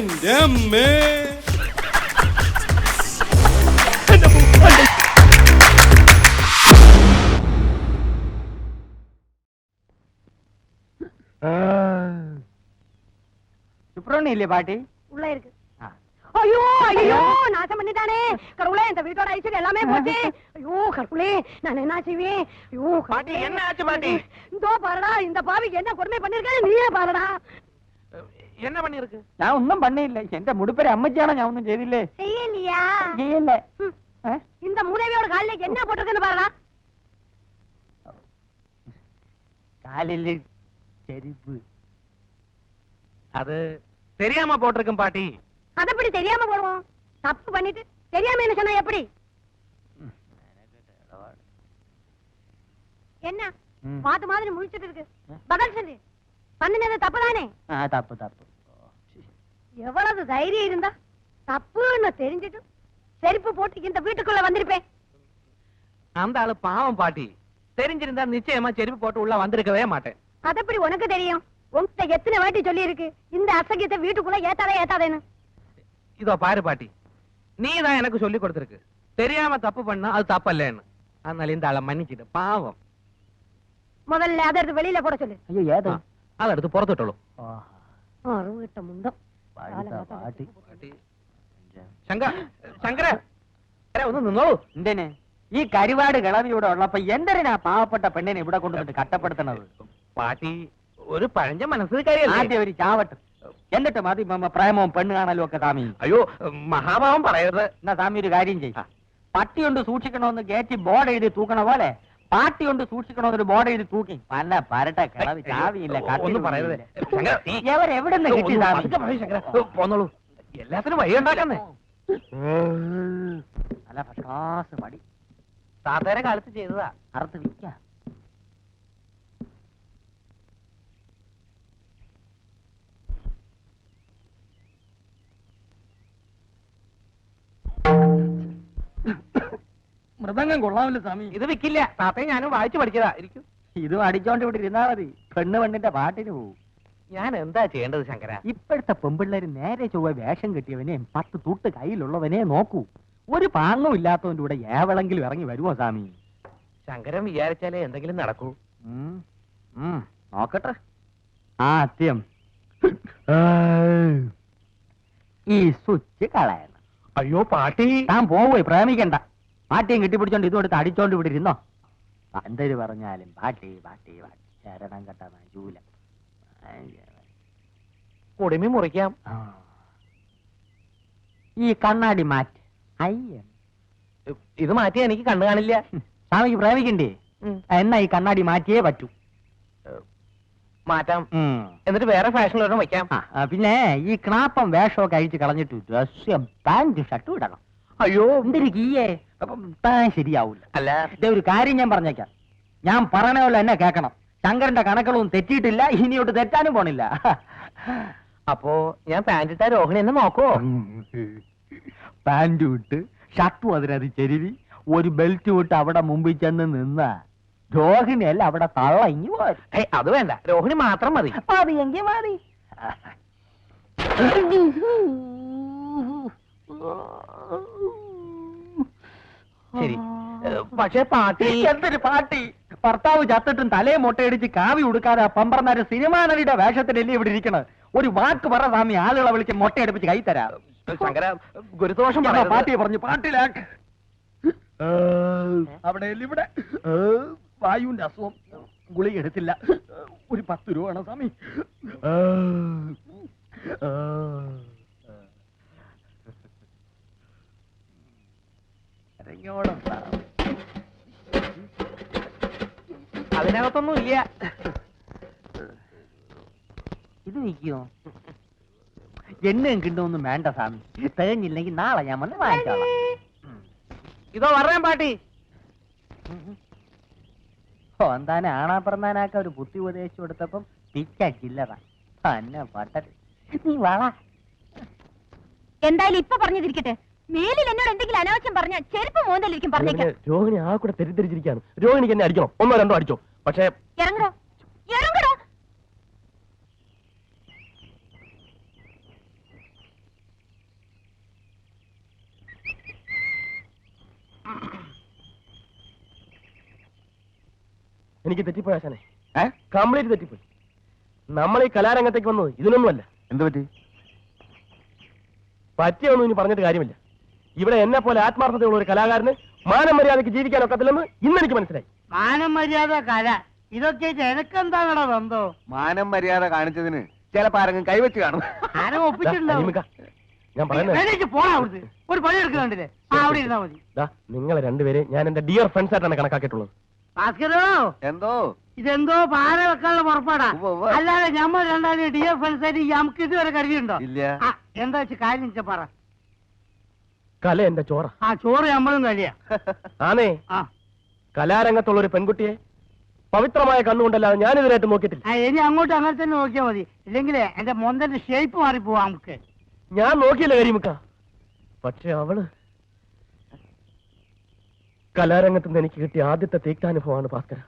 Man, damn man. சுப்ரோனி இல்லையா பாட்டி? உள்ள இருக்கு. ஐயோ ஐயோ நாசம் பண்ணிட்டானே. கடவுளே இந்த வீட்டோட எல்லாமே போச்சு. ஐயோ கடவுளே நான் என்ன செய்வேன்? ஐயோ பாட்டி என்ன ஆச்சு பாட்டி? இதோ பாருடா இந்த பாவிக்கு என்ன கொடுமை பண்ணிருக்கேன் நீயே பாருடா. என்ன பண்ணிருக்கு நான் ஒன்னும் பண்ணல எந்த முடுப்பேரி அம்மச்சியான நான் ஒன்னும் செய்தில்லே. செய்யலையா? செய்யல. இந்த மூதேவியோட காலில் என்ன போட்டிருக்குன்னு பாருடா. காலில் செரிப்பு அது தெரியாம போட்டிருக்கும் பாட்டி. அத எப்படி தெரியாம போடுவோம்? தப்பு பண்ணிட்டு தெரியாம என்ன சொன்னா எப்படி? என்ன? மாத்து மாதிரி முடிச்சிட்டு இருக்கு. பதில் சொல்லு. பண்ணினது தப்பு தானே தப்பு தப்பு. எவ்வளவு தைரியம் இருந்தா தப்புன்னு தெரிஞ்சிட்டும் செருப்பு போட்டு இந்த வீட்டுக்குள்ள வந்திருப்பேன். அந்த ஆளு பாவம் பாட்டி. தெரிஞ்சிருந்தா நிச்சயமா செருப்பு போட்டு உள்ள வந்திருக்கவே மாட்டேன். அதப்படி உனக்கு தெரியும். உங்ககிட்ட எத்தனை வாட்டி சொல்லி இருக்கு இந்த அசகியத்தை வீட்டுக்குள்ள ஏத்தாத ஏத்தாதேன்னு. இதோ பாரு பாட்டி. நீ தான் எனக்கு சொல்லி கொடுத்துருக்கு. தெரியாம தப்பு பண்ணா அது தப்பல்லன்னு. அதனால இந்த ஆளை மன்னிச்சிடு. பாவம். முதல்ல அதை எடுத்து வெளியில போட சொல்லு. ஐயோ ஏதோ? அதை எடுத்து புறத்துட்டோம் அருவட்ட முண்டம். പാട്ടി ശങ്കര ശങ്കര ഒന്ന് നിന്നോളൂ. എന്തിനെ? ഈ കരിവാട് കിളവി ഇവിടെ ഉള്ളപ്പോ എന്തിനാ പാവപ്പെട്ട പെണ്ണിനെ ഇവിടെ കൊണ്ടുവന്നിട്ട് കട്ടപ്പെടുത്തണത് പാട്ടി ഒരു പഴഞ്ഞ മനസ്സിൽ ആദ്യം ഒരു ചാവട്ട്. എന്നിട്ട് മതി പ്രേമവും പെണ്ണ് കാണലും ഒക്കെ താമി അയ്യോ മഹാഭാവം പറയരുത്. എന്നാ താമി ഒരു കാര്യം ചെയ്യും. പട്ടിയുണ്ട് സൂക്ഷിക്കണമെന്ന് കയറ്റി ബോർഡ് എഴുതി തൂക്കണ പോലെ പാട്ടി കൊണ്ട് സൂക്ഷിക്കണമെന്നൊരു ബോർഡ് എഴുതി തൂക്കി. പല പരട്ട കിളവി ചാവിയില്ല ഒന്നും പറയരുത്. ശങ്കര നീ എവിടെ നിന്ന് കിട്ടി. പോന്നോളൂ. എല്ലാത്തിനും വഴി ഉണ്ടാക്കുന്നേ. അല്ല പ്രകാശ് മടി താത്തേരെ കാലത്ത് ചെയ്തതാ. അറുത്ത് വിൽക്കാം. മൃദംഗം കൊള്ളാമല്ലോ സ്വാമി. ഇത് വിക്കില്ല. താത്തയെ ഞാനും വായിച്ചു പഠിച്ചതാ. ഇരിക്കും. ഇതും അടിച്ചോണ്ട് ഇവിടെ ഇരുന്നാ മതി. പെണ്ണ് പെണ്ണിന്റെ പാട്ടിന് പോവും. ഞാൻ എന്താ ചെയ്യേണ്ടത് ശങ്കര? ഇപ്പോഴത്തെ പെമ്പിള്ളേര് നേരെ ചൊവ്വ വേഷം കെട്ടിയവനെ പത്ത് തൂട്ട് കയ്യിലുള്ളവനെ നോക്കൂ. ഒരു പാങ്ങും ഇല്ലാത്തവന്റെ കൂടെ ഏവളെങ്കിലും ഇറങ്ങി വരുമോ സ്വാമി? ശങ്കരൻ വിചാരിച്ചാലേ എന്തെങ്കിലും നടക്കൂ. നോക്കട്ടെ. ആ അത്യം. ഈ സ്വിച്ച് കളയണം. അയ്യോ പാട്ടി. താൻ പോവേ പ്രേമിക്കണ്ട. പാട്ടിയും കെട്ടിപ്പിടിച്ചോണ്ട് ഇതും എടുത്ത് അടിച്ചോണ്ട് ഇവിടെ ഇരുന്നോ? എന്തൊരു പറഞ്ഞാലും പാട്ടി പാട്ടി പാട്ടി. ശരണം കെട്ട ജൂല കുടുമി മുറിക്കാം. ഈ കണ്ണാടി മാറ്റി. അയ്യ. ഇത് മാറ്റിയാ എനിക്ക് കണ്ണു കാണില്ല. സ്വാമിക്ക് പ്രേമിക്കണ്ടേ. എന്നാ ഈ കണ്ണാടി മാറ്റിയേ പറ്റൂ. മാറ്റാം. എന്നിട്ട് വേറെ ഫാഷനിലൊരെണ്ണം ആ, പിന്നെ ഈ ക്ലാപ്പം വേഷമൊക്കെ അഴിച്ച് കളഞ്ഞിട്ട് ഡ്രസ്സും പാന്റും ഷർട്ടും ഇടണം. അയ്യോ. എന്തൊരു കീയേ അപ്പം താൻ ശരിയാവൂല. അല്ല. ഇതേ ഒരു കാര്യം ഞാൻ പറഞ്ഞേക്കാം. ഞാൻ പറയണ പോലെ എന്നെ കേക്കണം ശങ്കരന്റെ കണക്കുകളൊന്നും തെറ്റിയിട്ടില്ല ഇനിയോട്ട് തെറ്റാനും പോണില്ല. അപ്പോ ഞാൻ പാന്റിട്ട ഇട്ട രോഹിണി എന്നെ നോക്കോ പാന്റും ഇട്ട് ഷർട്ടും അതിനത് ചെരുവി ഒരു ബെൽറ്റ് വിട്ട് അവിടെ മുമ്പിൽ ചെന്ന് നിന്ന രോഹിണി അല്ല അവിടെ തള്ള ഇങ്ങി പോരും. ഏയ് അത് വേണ്ട. രോഹിണി മാത്രം മതി. മതി എങ്കിൽ മതി. ശരി. പക്ഷെ പാട്ടി എന്തൊരു പാട്ടി? ഭർത്താവ് ചത്തിട്ടും തലയെ മുട്ടയടിച്ച് കാവി ഉടുക്കാതെ പമ്പർന്നാര് സിനിമാ നടിയുടെ വേഷത്തിലല്ലേ ഇവിടെ ഇരിക്കണത്? ഒരു വാക്ക് പറ സ്വാമി ആളുകളെ വിളിച്ച് മുട്ടയടിപ്പിച്ച് കൈ തരാം. ശങ്കര ഗുരുദോഷം പറഞ്ഞ പാട്ടി പാട്ടിയെ പറഞ്ഞു പാട്ടിലാക്ക് അവിടെ ഇവിടെ? വായുവിന്റെ അസുഖം. ഗുളിക എടുത്തില്ല. ഒരു പത്ത് രൂപ വേണം സ്വാമി. അതിനകത്തൊന്നും ഇല്ല ഇത് നിൽക്കുമോ എണ്ണയും കിട്ടുമൊന്നും വേണ്ട സ്വാമി. തികഞ്ഞില്ലെങ്കിൽ നാളെ ഞാൻ വന്ന് വാങ്ങിച്ചോളാം. ഇതോ പറയാൻ പാട്ടി. ഓ എന്താനെ ആണാ പറന്നാനാക്ക ഒരു ബുദ്ധി ഉപദേശിച്ചു കൊടുത്തപ്പം പിച്ച ചില്ലറ. തന്നെ പട്ടത് നീ വള. എന്തായാലും ഇപ്പൊ പറഞ്ഞതിരിക്കട്ടെ മേലിൽ എന്നോട് എന്തെങ്കിലും അനാവശ്യം പറഞ്ഞാൽ ചെരുപ്പ് മോന്തലിരിക്കും പറഞ്ഞേക്കാം. രോഹിണി ആ കൂടെ തെറ്റിദ്ധരിച്ചിരിക്കാണ് രോഹിണിക്ക് എന്നെ അടിക്കണം. ഒന്നോ രണ്ടോ അടിച്ചോ. പക്ഷേ ഇറങ്ങടോ. ഇറങ്ങടോ. എനിക്ക് തെറ്റിപ്പോയി ആശാനെ. കംപ്ലീറ്റ് തെറ്റിപ്പോയി. നമ്മൾ ഈ കലാരംഗത്തേക്ക് വന്നത് ഇതിനൊന്നുമല്ല. എന്ത് പറ്റി പറ്റിയൊന്നും ഇനി പറഞ്ഞിട്ട് കാര്യമില്ല. ഇവിടെ എന്നെ പോലെ ആത്മാർത്ഥതയുള്ള ഒരു കലാകാരന് മാനം മര്യാദയ്ക്ക് ജീവിക്കാൻ ഒക്കത്തില്ലെന്ന് ഇന്ന് എനിക്ക് മനസ്സിലായി. മാനം മര്യാദ കല. ഇതൊക്കെ എനക്കെന്താണോ ബന്ധോ? മാനം മര്യാദ കാണിച്ചതിന് ചിലപ്പോ ആരെങ്കിലും കൈവച്ച് കാണും. ആരും ഒപ്പിച്ചിട്ടുണ്ടാവും ഞാൻ പറയുന്നത് പോണാ അവിടുന്ന്. ഒരു പണി എടുക്കുന്നുണ്ടല്ലേ ആ അവിടെ ഇരുന്നാ മതി. ദാ നിങ്ങളെ രണ്ടുപേരെ ഞാൻ എന്റെ ഡിയർ ഫ്രണ്ട്സ് ആയിട്ടാണ് കണക്കാക്കിയിട്ടുള്ളത്. ഭാസ്കരോ? എന്തോ? ഇതെന്തോ പാര വെക്കാനുള്ള പുറപ്പാടാ. അല്ലാതെ ഞമ്മ രണ്ടാമത് ഡിയർ ഫ്രണ്ട്സ് ആയിട്ട് നമുക്ക് ഇതുവരെ കരുതിയുണ്ടോ ഇല്ല. എന്താ വെച്ച് കാര്യം പറ. കല എന്റെ ചോറ. ആ ചോറ് നമ്മളും കഴിയാ. ആനേ ആ. കലാരംഗത്തുള്ള ഒരു പെൺകുട്ടിയെ പവിത്രമായ കണ്ണുകൊണ്ടല്ലാതെ ഞാൻ ഇതിനായിട്ട് നോക്കിയിട്ടില്ല. ആ, ഇനി അങ്ങോട്ട് അങ്ങനെ തന്നെ നോക്കിയാ മതി. ഇല്ലെങ്കിലേ എന്റെ മൊന്തന്റെ ഷേപ്പ് മാറിപ്പോവാ നമുക്ക്. ഞാൻ നോക്കിയില്ല കരിമുക്ക. പക്ഷെ അവൾ കലാരംഗത്ത് നിന്ന് എനിക്ക് കിട്ടിയ ആദ്യത്തെ തീക്താനുഭവമാണ് ഭാസ്കര.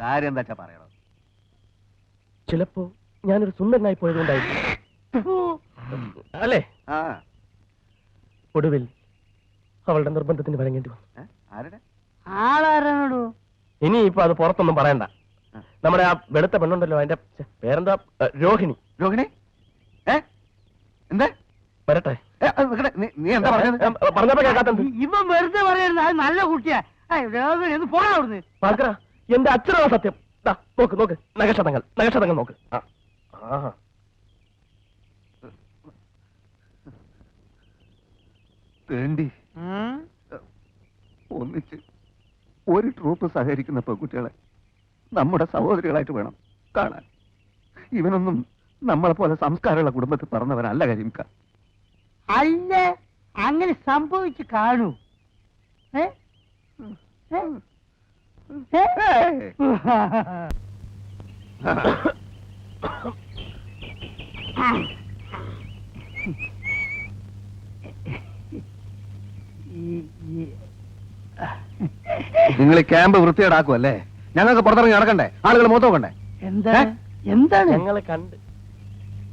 കാര്യം എന്താ പറയണോ പറയണം ചിലപ്പോ ഞാനൊരു സുന്ദരനായി പോയതുകൊണ്ടായിരിക്കും. അല്ലേ? ആ. ഒടുവിൽ അവളുടെ നിർബന്ധത്തിന് വരങ്ങേണ്ടി വന്നു. ആളാരാണോ ഇനി ഇപ്പൊ അത് പുറത്തൊന്നും പറയണ്ട. നമ്മുടെ ആ വെളുത്ത പെണ്ണുണ്ടല്ലോ അതിന്റെ ഛെ, പേരെന്താ? ഏ, രോഹിണി. രോഹിണി? ഏ? എന്താ? വരട്ടെ. ഏ, അത് നിക്കടെ. നീ- നീ എന്താ പറഞ്ഞത്? ഏ, പറഞ്ഞപ്പോ കേൾക്കാത്തത് ഇവൻ വെറുതെ അത് നല്ല കുട്ടിയാ. ഏയ്, അവിടുന്ന്. ഭാസ്കര എന്റെ അച്ഛനാണ് സത്യം. ദാ, നോക്ക് നോക്ക്. നഗക്ഷതങ്ങൾ നഗക്ഷതങ്ങൾ നോക്ക്. ആ. ആഹാ. വേണ്ടി. ഒന്നിച്ച് ഒരു ട്രൂപ്പ് സഹകരിക്കുന്ന പെൺകുട്ടികളെ നമ്മുടെ സഹോദരികളായിട്ട് വേണം കാണാൻ. ഇവനൊന്നും നമ്മളെ പോലെ സംസ്കാരമുള്ള കുടുംബത്തിൽ പറഞ്ഞവനല്ല കരിമിക്ക. അല്ല അങ്ങനെ സംഭവിച്ചു കാണൂ. ഏ? ഈ- നിങ്ങൾ ക്യാമ്പ് വൃത്തിയേടാക്കുമല്ലേ ഞങ്ങൾക്ക് പുറത്തിറങ്ങി നടക്കണ്ടേ ആളുകൾ മൊത്തം നോക്കണ്ടേ എന്താ എന്താണ് ഞങ്ങളെ കണ്ട്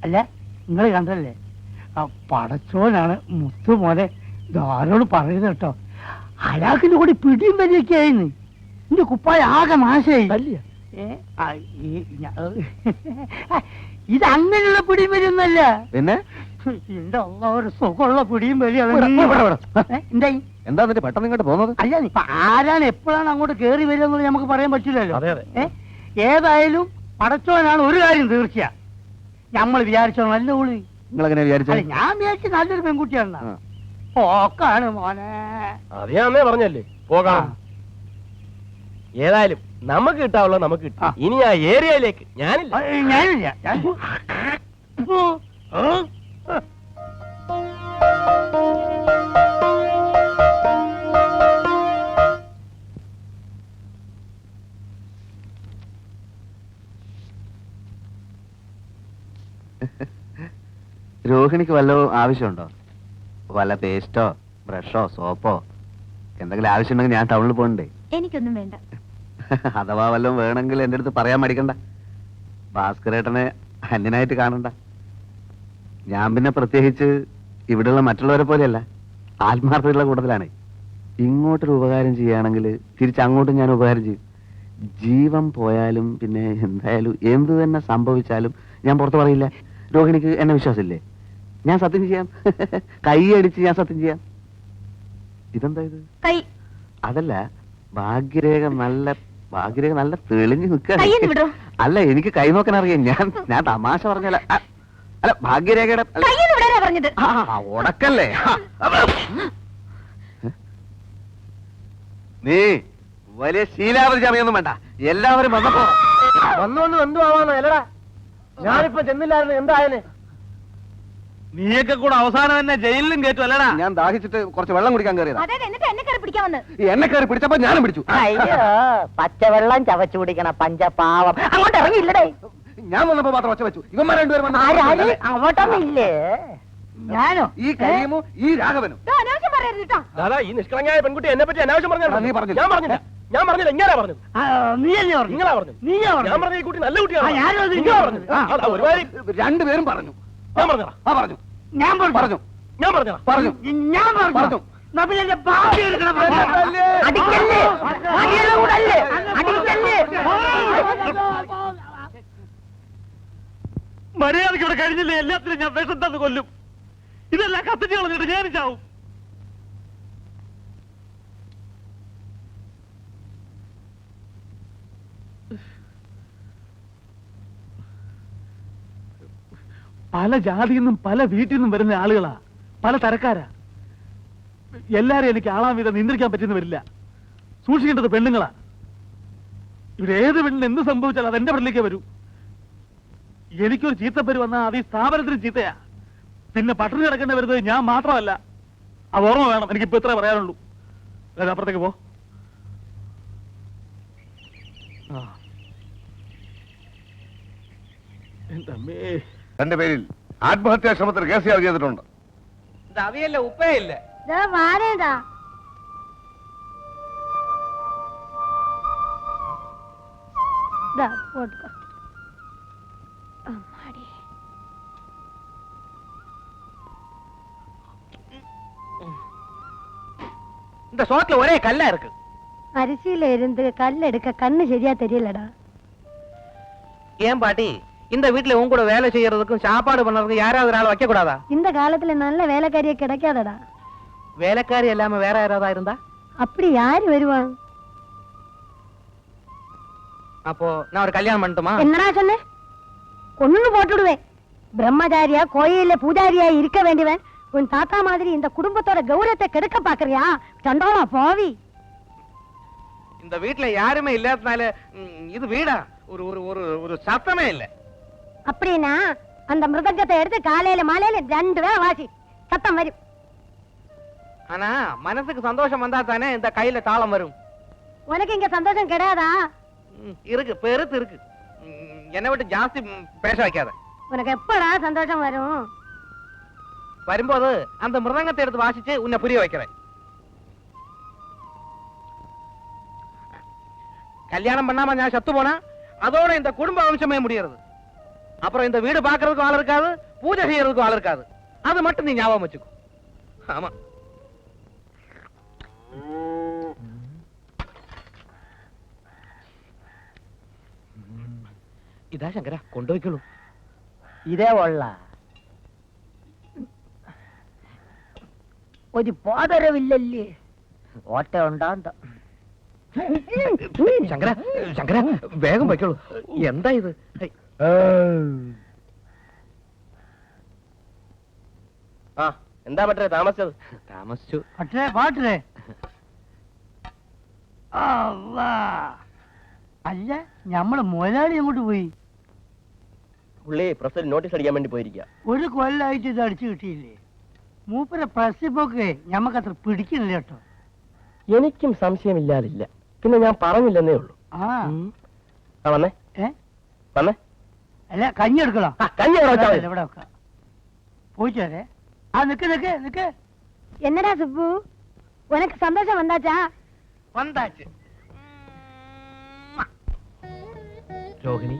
അല്ല നിങ്ങൾ കണ്ടല്ലേ ആ പടച്ചോനാണ് മുത്തു മോനെ ധാരോട് പറയുന്നത് കേട്ടോ അയാൾക്കിന്റെ കൂടി പിടിയും വലിയൊക്കെ എന്റെ കുപ്പായ ആകെ നാശമായി ഞ- ഇത് അങ്ങനെയുള്ള പിടിയും വരുന്നല്ല പിന്നെ എന്റെ അള്ള ഒരു സുഖമുള്ള പിടിയും വലിയ എന്താ എന്നിട്ട് പെട്ടെന്ന് ഇങ്ങോട്ട് പോകുന്നത്? അല്ല ഇപ്പൊ ആരാണ് എപ്പോഴാണ് അങ്ങോട്ട് കേറി വരിക എന്നുള്ളത് നമുക്ക് പറയാൻ പറ്റില്ലല്ലോ. ഏതായാലും പടച്ചോനാണ് ഒരു കാര്യം തീർച്ചയാ. നമ്മൾ വിചാരിച്ചോ നല്ല ഉള്ളി നിങ്ങൾ എങ്ങനെ വിചാരിച്ചത് ഞാൻ വിചാരിച്ചു നല്ലൊരു പെൺകുട്ടിയാണ് പോക്കാണ് മോനെ. അത് പറഞ്ഞല്ലേ? പോകാം. ഏതായാലും നമുക്ക് കിട്ടാവുള്ള നമുക്ക് കിട്ടും. ഇനി ആ ഏരിയയിലേക്ക് ഞാനില്ല. ഞാനില്ല. രോഹിണിക്ക് വല്ലതും ആവശ്യമുണ്ടോ? വല്ല പേസ്റ്റോ ബ്രഷോ സോപ്പോ? എന്തെങ്കിലും ആവശ്യമുണ്ടെങ്കിൽ ഞാൻ ടൗണിൽ പോകണ്ടേ? എനിക്കൊന്നും വേണ്ട. അഥവാ വല്ലതും വേണമെങ്കിൽ എന്റെ അടുത്ത് പറയാൻ മടിക്കണ്ട. ഭാസ്കരേട്ടനെ അന്യനായിട്ട് കാണണ്ട. ഞാൻ പിന്നെ പ്രത്യേകിച്ച് ഇവിടെയുള്ള മറ്റുള്ളവരെ പോലെയല്ല ആത്മാർത്ഥതയുള്ള കൂട്ടത്തിലാണ്. ഇങ്ങോട്ടൊരു ഉപകാരം ചെയ്യുകയാണെങ്കിൽ തിരിച്ചങ്ങോട്ടും ഞാൻ ഉപകാരം ചെയ്യും. ജീവൻ പോയാലും പിന്നെ എന്തായാലും എന്ത് തന്നെ സംഭവിച്ചാലും ഞാൻ പുറത്ത് പറയില്ല. രോഹിണിക്ക് എന്നെ വിശ്വാസമില്ലേ? ഞാൻ സത്യം ചെയ്യാം. കൈ അടിച്ച് ഞാൻ സത്യം ചെയ്യാം. ഇതെന്താ ഇത്? കൈ. അതല്ല ഭാഗ്യരേഖ നല്ല ഭാഗ്യരേഖ നല്ല തെളിഞ്ഞു നിൽക്കാൻ. നിൽക്കുക അല്ല എനിക്ക് കൈ നോക്കാൻ അറിയാം. ഞാൻ ഞാൻ തമാശ പറഞ്ഞല്ല അല്ല ഭാഗ്യരേഖയുടെ അല്ല, വിടാനാ പറഞ്ഞത്. ആ, ആ, ഉടക്കല്ലേ. നീ വലിയ ശീലാവധി ചമയൊന്നും വേണ്ട. എല്ലാവരും വന്നപ്പോ വന്നുകൊണ്ട് എന്തു ആവാന്നോ അല്ലടാ ഞാനിപ്പോ ചെന്നില്ലായിരുന്നു എന്തായനെ നീയൊക്കെ കൂടെ അവസാനം തന്നെ ജയിലിലും കയറ്റും അല്ലടാ? ഞാൻ ദാഹിച്ചിട്ട് കുറച്ച് വെള്ളം കുടിക്കാൻ കയറിയതാ. അതെ എന്നിട്ട് എന്നെ കയറി പിടിക്കാൻ വന്ന്? ഈ എന്നെ കയറി പിടിച്ചപ്പോ ഞാനും പിടിച്ചു. അയ്യോ പച്ചവെള്ളം ചവച്ചു കുടിക്കണ പഞ്ചപാവം. അങ്ങോട്ട് ഇറങ്ങിയില്ലടേ. ഞാൻ വന്നപ്പോ മാത്രം ഒച്ച വെച്ചു. ഇവന്മാർ രണ്ടുപേരും ആരാര് വന്നു അങ്ങോട്ടൊന്നും ഇല്ലേ ഞാനോ? ഈ കരീമും ഈ രാഘവനും. ദാ, അനാവശ്യം പറയരുത് കേട്ടോ. ദാദാ ഈ നിഷ്കളങ്കയായ പെൺകുട്ടി എന്നെ പറ്റി അനാവശ്യം ആ, നീ പറഞ്ഞു പറഞ്ഞില്ല. ഞാൻ പറഞ്ഞില്ല. ഞാൻ പറഞ്ഞില്ല. ഇങ്ങനെ പറഞ്ഞു ആ, തന്നെ പറഞ്ഞു നിങ്ങളാ പറഞ്ഞു നീയാ ഞാൻ പറഞ്ഞു പറഞ്ഞ ഈ കുട്ടി നല്ല കുട്ടിയാണ് ആ, ഞാനും അത് നിങ്ങളാ ഇങ്ങനെ പറഞ്ഞത്. ആ. അതാ, ഒരുമാതിരി രണ്ടുപേരും പറഞ്ഞു. ഞാൻ പറഞ്ഞതാ? ആ പറഞ്ഞു. ഞാൻ പറഞ്ഞു പറഞ്ഞു. ഞാൻ പറഞ്ഞതാ? പറഞ്ഞു. ഞാൻ പറഞ്ഞു. പറഞ്ഞു എന്റെ ഭാവി എടുക്കണം അടിക്കല്ലേ? അടിയുടെ കൂടല്ലേ അടിക്കല്ലേ? മര്യാദയ്ക്ക് ഇവിടെ കഴിഞ്ഞില്ലേ? എല്ലാത്തിനും ഞാൻ വിഷം തന്ന് കൊല്ലും. ഇതെല്ലാം കത്തിച്ച് കളഞ്ഞിട്ട് ഞാൻ പല ജാതിയിൽ നിന്നും പല വീട്ടിൽ നിന്നും വരുന്ന ആളുകളാ. പല തരക്കാരാ. എല്ലാരും എനിക്ക് ആളാം വിധം നിയന്ത്രിക്കാൻ പറ്റുന്ന വരില്ല സൂക്ഷിക്കേണ്ടത് പെണ്ണുങ്ങളാ. ഇവിടെ ഏത് പെണ്ണിന് എന്ത് സംഭവിച്ചാലും അത് എന്റെ പെണ്ണിലേക്ക് വരൂ. എനിക്കൊരു ചീത്തപ്പേര് വന്നാൽ അത് ഈ സ്ഥാപനത്തിന് ചീത്തയാ. പിന്നെ പട്ടിണി കിടക്കേണ്ടി വരുന്നത് ഞാൻ മാത്രമല്ല. അത് ഓർമ്മ വേണം. എനിക്ക് എനിക്കിപ്പോ ഇത്രേ പറയാനുള്ളൂ. അതായത് അപ്പുറത്തേക്ക് പോ. തന്റെ പേരിൽ ആത്മഹത്യാ ശ്രമത്തിൽ കേസ് ചാർജ് ചെയ്തിട്ടുണ്ട്. ഇത് ഉപ്പയല്ല? ഉപ്പേ ഇല്ല വാരേതാ പോട്ടുക്കോ அம்மாடி. இந்த சோத்துல ஒரே கல்லா இருக்கு. அரிசியில இருந்து கல் எடுக்க கண்ணு சரியா தெரியலடா. ஏன் பாட்டி இந்த வீட்டுல உன் கூட வேலை செய்யறதுக்கும் சாப்பாடு பண்றதுக்கும் யாராவது ஆள் வைக்க கூடாதா இந்த காலத்துல நல்ல வேலைக்காரிய கிடைக்காதடா. வேலைக்காரி இல்லாம வேற யாராவது இருந்தா? அப்படி யாரு வருவான் அப்போ நான் ஒரு கல்யாணம் பண்ணட்டுமா? என்னடா சொன்னேன் கொன்னு போட்டுடுவேன். பிரம்மச்சாரியா கோயில்ல பூஜாரியா இருக்க வேண்டியவன் உன் தாத்தா மாதிரி இந்த குடும்பத்தோட கௌரவத்தை கெடுக்க பாக்குறியா? சண்டோலா போவி. இந்த வீட்டுல யாருமே இல்லாதனால இது வீடா? ஒரு ஒரு ஒரு ஒரு சத்தமே இல்ல. அப்படின்னா அந்த மிருதங்கத்தை எடுத்து காலையில மாலையில ரெண்டு வேளை வாசி. சத்தம் வரும். ஆனா மனசுக்கு சந்தோஷம் வந்தா தானே இந்த கையில தாளம் வரும். உனக்கு இங்க சந்தோஷம் கிடையாதா இருக்கு பெருத்து இருக்கு. என்னை விட்டு ஜாஸ்தி பேச வைக்காத. உனக்கு எப்படா சந்தோஷம் வரும்? வரும்போது அந்த மிருதங்கத்தை எடுத்து வாசிச்சு உன்னை புரிய வைக்கிறேன். கல்யாணம் பண்ணாம நான் சத்து போனா அதோட இந்த குடும்ப வம்சமே முடியறது. அப்புறம் இந்த வீடு பாக்குறதுக்கும் ஆள் இருக்காது பூஜை செய்யறதுக்கும் ஆள் இருக்காது. அது மட்டும் நீ ஞாபகம் வச்சுக்கோ. ஆமா. ഇതാ ശങ്കര കൊണ്ടുപോയിക്കോളൂ. ഇതേ ഉള്ള. ഒരു പോതരവില്ലല്ലേ? ഓട്ട ഉണ്ടാന്ത. ശങ്കര ശങ്കര വേഗം വയ്ക്കോളൂ എന്താ ഇത്. ആ. എന്താ പറ്റേ താമസിച്ചത്? താമസിച്ചു. പട്ടേ പാട്ടേ അല്ല ഞമ്മൾ മുതലാളി അങ്ങോട്ട് പോയി? പുള്ളി പ്രസിൽ നോട്ടീസ് അടിക്കാൻ വേണ്ടി പോയിരിക്കുക ഒരു കൊല്ലായിട്ട് ഇത് അടിച്ചു കിട്ടിയില്ലേ മൂപ്പരെ പ്രസിപ്പൊക്കെ ഞമ്മക്ക് അത്ര പിടിക്കുന്നില്ല കേട്ടോ എനിക്കും സംശയമില്ലാതില്ല പിന്നെ ഞാൻ പറഞ്ഞില്ലെന്നേ ഉള്ളൂ ആ ആ വന്നേ ഏ വന്നേ അല്ല കഞ്ഞി എടുക്കണോ ആ കഞ്ഞി അവിടെ വെച്ചാ മതി. ഇവിടെ വെക്കാം പോയിട്ട് വരെ ആ നിക്ക് നിക്ക് നിക്ക് என்னடா சுப்பு உனக்கு சந்தோஷம் வந்தாச்சா വന്നാച്ച് രോഹിണി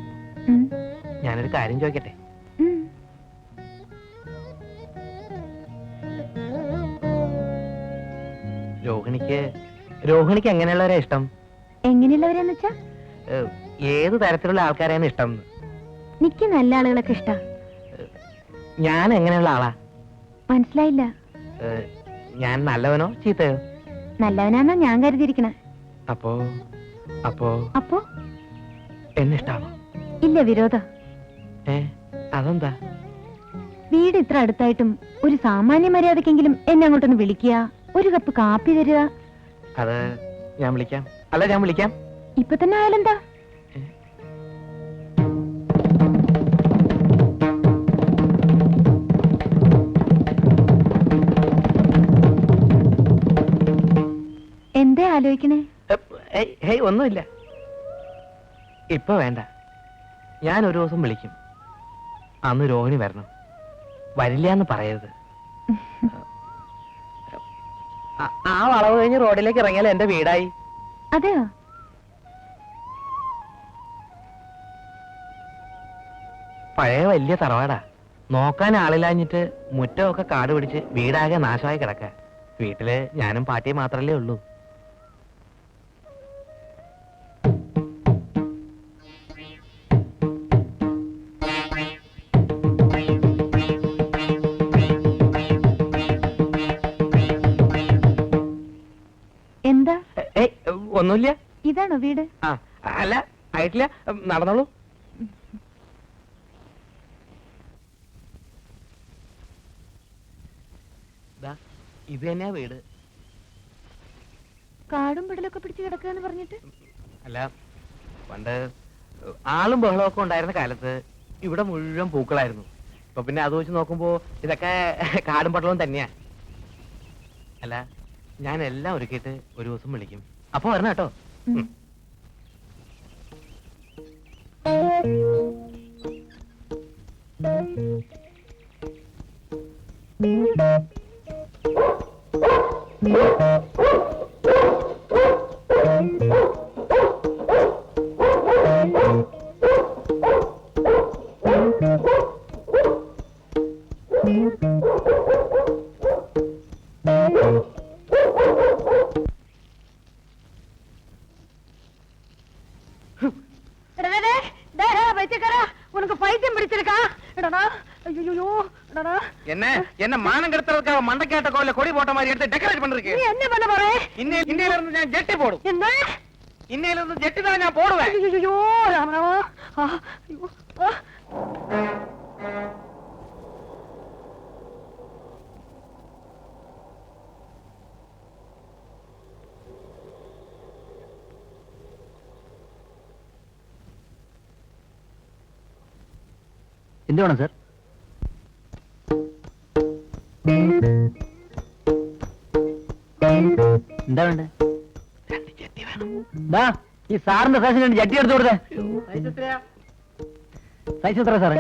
ഞാനൊരു കാര്യം ചോദിക്കട്ടെ? രോഹിണിക്ക് രോഹിണിക്ക് എങ്ങനെയുള്ളവരെ ഇഷ്ടം? എങ്ങനെയുള്ളവരെന്ന് വെച്ചാ? ഏത് തരത്തിലുള്ള ആൾക്കാരെയാണ് ഇഷ്ടം? എനിക്ക് നിക്ക് നല്ല ആളുകളൊക്കെ ഇഷ്ടാ. ഞാൻ എങ്ങനെയുള്ള ആളാ? മനസ്സിലായില്ല. ഞാൻ നല്ലവനോ ചീത്തയോ? നല്ലവനാന്നാ ഞാൻ കരുതിയിരിക്കണ. അപ്പോ അപ്പോ അപ്പോ? എന്നെ ഇഷ്ടാണോ? ഇല്ല വിരോധ. ഏ അതെന്താ? വീട് ഇത്ര അടുത്തായിട്ടും ഒരു സാമാന്യ മര്യാദക്കെങ്കിലും എന്നെ അങ്ങോട്ടൊന്ന് വിളിക്കുക ഒരു കപ്പ് കാപ്പി തരിക. അത് ഞാൻ വിളിക്കാം. അല്ല ഞാൻ വിളിക്കാം. ഇപ്പൊ തന്നെ ആയാലെന്താ? എന്തേ ആലോചിക്കണേ? ഹേയ് ഒന്നുമില്ല. ഇപ്പൊ വേണ്ട. ഞാൻ ഒരു ദിവസം വിളിക്കും. അന്ന് രോഹിണി വരണം. വരില്ല എന്ന് പറയരുത്. ആ- വളവ് കഴിഞ്ഞ് റോഡിലേക്ക് ഇറങ്ങിയാൽ എന്റെ വീടായി? അതെയോ? പഴയ വലിയ തറവാടാ. നോക്കാൻ ആളില്ലാഞ്ഞിട്ട് മുറ്റമൊക്കെ കാട് പിടിച്ച് വീടാകെ നാശമായി കിടക്ക. വീട്ടിൽ ഞാനും പാട്ടിയും മാത്രല്ലേ ഉള്ളൂ. ഒന്നുമില്ല. ഇതാണോ വീട്? ആ അല്ല ആയിട്ടില്ല. നടന്നോളൂ. ദാ, ഇത് തന്നെയാ വീട്. കാടും പിടലൊക്കെ പിടിച്ച് കിടക്കുക എന്ന് പറഞ്ഞിട്ട്? അല്ല പണ്ട് ആളും ബഹളവും ഒക്കെ ഉണ്ടായിരുന്ന കാലത്ത് ഇവിടെ മുഴുവൻ പൂക്കളായിരുന്നു. ഇപ്പൊ പിന്നെ അത് വെച്ച് നോക്കുമ്പോ ഇതൊക്കെ കാടും പട്ടളവും തന്നെയാ. അല്ല ഞാൻ എല്ലാം ഒരുക്കിയിട്ട് ഒരു ദിവസം വിളിക്കും. അപ്പൊ വരണം കേട്ടോ. ജെട്ടി പോടും ഇന്നേലൊന്ന് ജെട്ടി തന്നെ ഞാൻ പോടുവേ. അയ്യോ രാമരാമാ. എന്ത് വേണം സാർ? എന്താ വേണ്ടത് ഈ സാറിന്റെ സൈസിന് വേണ്ടി ജട്ടി എടുത്തു കൊടുത്തേ. സൈസ് എത്ര സാറേ?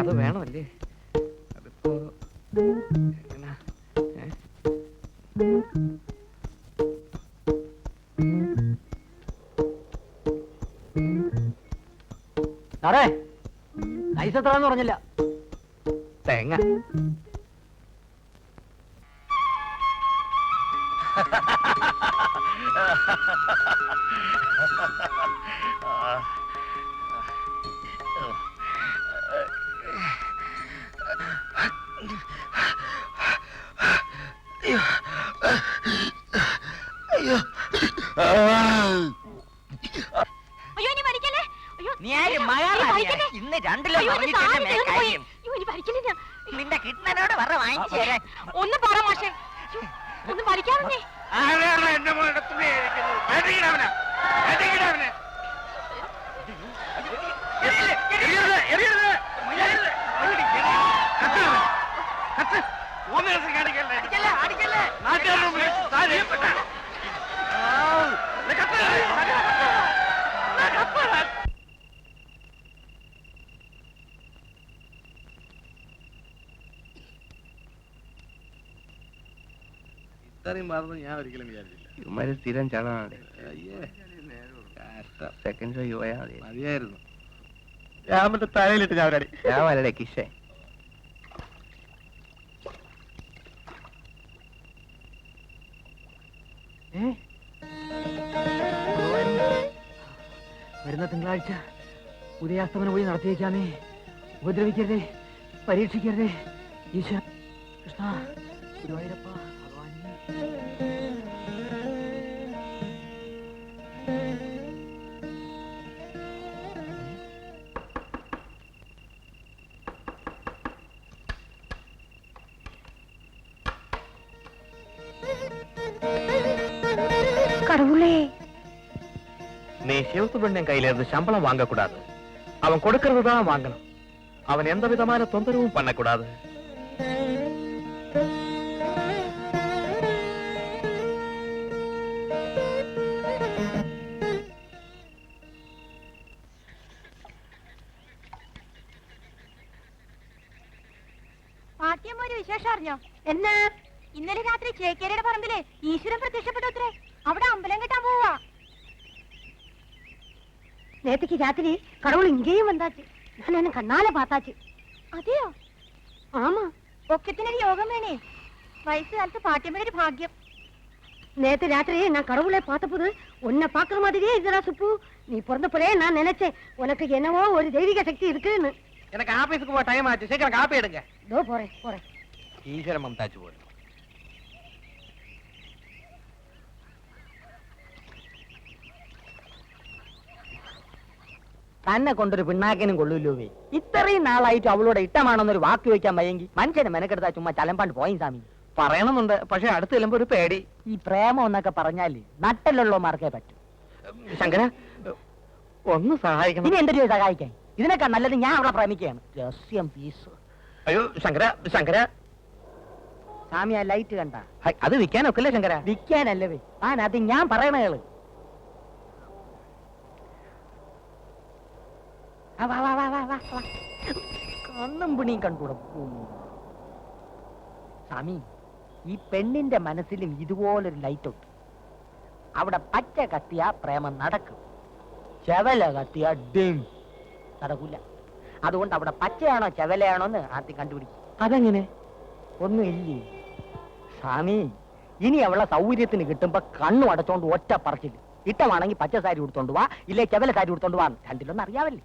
അത് വേണമല്ലേ? അതിപ്പോ? സാറേ സൈസ് എന്ന് പറഞ്ഞില്ല. തേങ്ങ. മരിക്കില്ല ഞാൻ. നിന്റെ കിട്ടനോട് വറ വാങ്ങിച്ചു തരാൻ. ഒന്ന് പറ മാഷേ. ഒന്ന് മരിക്കാറുണ്ടേ ആരാണ് ഇത്രയും മാറുന്നത് ഞാൻ ഒരിക്കലും വിചാരിച്ചില്ല. ഇവന്മാര് സ്ഥിരം ചടനാണ് സെക്കൻഡ് ഷോ പോയാ മതി. മതിയായിരുന്നു. ഞാൻ മറ്റേ തലയിലിട്ട് ഞാൻ ഒരടി. ഞാൻ വരടെ കിഷേ വരുന്ന തിങ്കളാഴ്ച ഉദയാസ്തമനം പോയി നടത്തിയേക്കാമേ. ഉപദ്രവിക്കരുതേ പരീക്ഷിക്കരുതേ. ഈശ്വര கடவுளே நீ சிவசுப்ரமணியன் கையில இருந்து சம்பளம் வாங்கக்கூடாது அவன் கொடுக்கறது தான் வாங்கணும் அவன் எந்த விதமான தொந்தரவும் பண்ணக்கூடாது പാട്ടിയമ്മ ഒരു വിശേഷം അറിഞ്ഞോ എന്നാ ഇന്നലെ രാത്രി ചേക്കേരിയുടെ പറമ്പില് ഈശ്വരൻ പ്രത്യക്ഷപ്പെട്ടത്രേ അവിടെ நேத்துக்கு ராத்திரி கடவுள் இங்கேயும் வந்தாச்சு நான் என்ன கண்ணால பார்த்தாச்சு அதையோ ஆமா ഒക്കത്തിനൊരു യോഗം വേണേ വയസ്സുകാലത്ത് പാട്ടിയമ്മയുടെ ഭാഗ്യം நேத்து ராத்திரி நான் கடவுளை பார்த்தபோது உன்னை பாக்குற மாதிரியே இதுடா சுப்பு நீ பிறந்தப்பலே நான் நினைச்சேன் உனக்கு என்னவோ ஒரு தெய்வீக சக்தி இருக்குன்னு எனக்கு ஆபீஸுக்கு போக டைம் ஆச்சு சீக்கிரம் காப்பி எடுங்க இதோ போறேன் போறேன் ഈശ്വര മമതാച്ച് പോലെ തന്നെ കൊണ്ടൊരു പിണ്ണാക്കിനും കൊള്ളൂലോവേ ഇത്രയും നാളായിട്ട് അവളോട് ഇഷ്ടമാണെന്നൊരു വാക്ക് വെക്കാൻ വയ്യെങ്കിൽ മനുഷ്യനെ മെനക്കെടുത്താ ചുമ്മാ ചലമ്പാണ്ട് പോയി സ്വാമി. പറയണമെന്നുണ്ട് പക്ഷെ അടുത്ത് ചെല്ലുമ്പോ ഒരു പേടി. ഈ പ്രേമം എന്നൊക്കെ പറഞ്ഞാൽ നട്ടലുള്ളമാർക്കേ പറ്റൂ. ശങ്കര ഒന്ന് സഹായിക്കണം. ഇനി എന്തൊരു സഹായിക്കാൻ? ഇതിനേക്കാൾ നല്ലത് ഞാൻ അവളെ പ്രേമിക്കുകയാണ്. രഹസ്യം പീസ് അയ്യോ ശങ്കര ശങ്കര. സ്വാമി ആ ലൈറ്റ് കണ്ട? അത് വിൽക്കാനൊക്കെ ശങ്കര? വിൽക്കാനല്ലവേ ആ അത് ഞാൻ പറയണ കേൾ ആ, വാ, വാ, വാ, വാ, വാ, വാ. കണ്ണും പിണിയും കണ്ടൂടെ സ്വാമി ഈ പെണ്ണിന്റെ മനസ്സിലും ഇതുപോലൊരു ലൈറ്റ് ഉണ്ട് അവിടെ പച്ച കത്തിയ പ്രേമം നടക്കും. ചെവല കത്തിയ ഡിം. നടക്കൂല. അതുകൊണ്ട് അവിടെ പച്ചയാണോ ചെവലയാണോ എന്ന് ആദ്യം കണ്ടുപിടിക്കും. അതെങ്ങനെ? ഒന്നുമില്ലേ സ്വാമി ഇനി അവളെ സൗകര്യത്തിന് കിട്ടുമ്പോ കണ്ണു അടച്ചോണ്ട് ഒറ്റ പറച്ചില്ല ഇട്ടമാണെങ്കിൽ പച്ച സാരി കൊടുത്തോണ്ട് വാ ഇല്ലേ ചെവല സാരി കൊടുത്തോണ്ട് വാ. രണ്ടിലൊന്നും അറിയാവല്ലേ?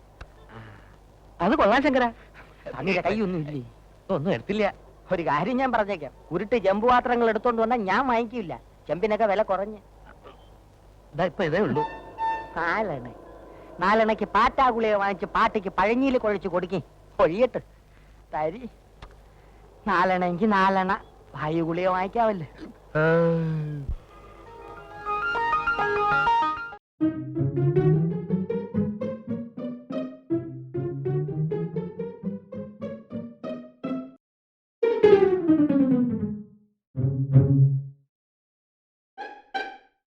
അത് കൊള്ളാം ശങ്കര. അങ്ങനെ കൈയൊന്നും ഇല്ലേ? ഒന്നും എടുത്തില്ല. ഒരു കാര്യം ഞാൻ പറഞ്ഞേക്കാം. ഉരുട്ട് ജമ്പുപാത്രങ്ങൾ എടുത്തോണ്ട് വന്നാൽ ഞാൻ വാങ്ങിക്കില്ല ചെമ്പിനൊക്കെ വില കുറഞ്ഞ്. ഇതാ ഇതേ ഉള്ളൂ. നാലെണ്ണ. നാലെണ്ണയ്ക്ക് പാറ്റാഗുളിയെ വാങ്ങിച്ച് പാട്ടിക്ക് പഴഞ്ഞിയിൽ കുഴച്ച് കൊടുക്കി. കൊഴിയട്ട്. തരി. നാലെണ്ണ. എനിക്ക് നാലെണ്ണ വാങ്ങിക്കാവല്ലേ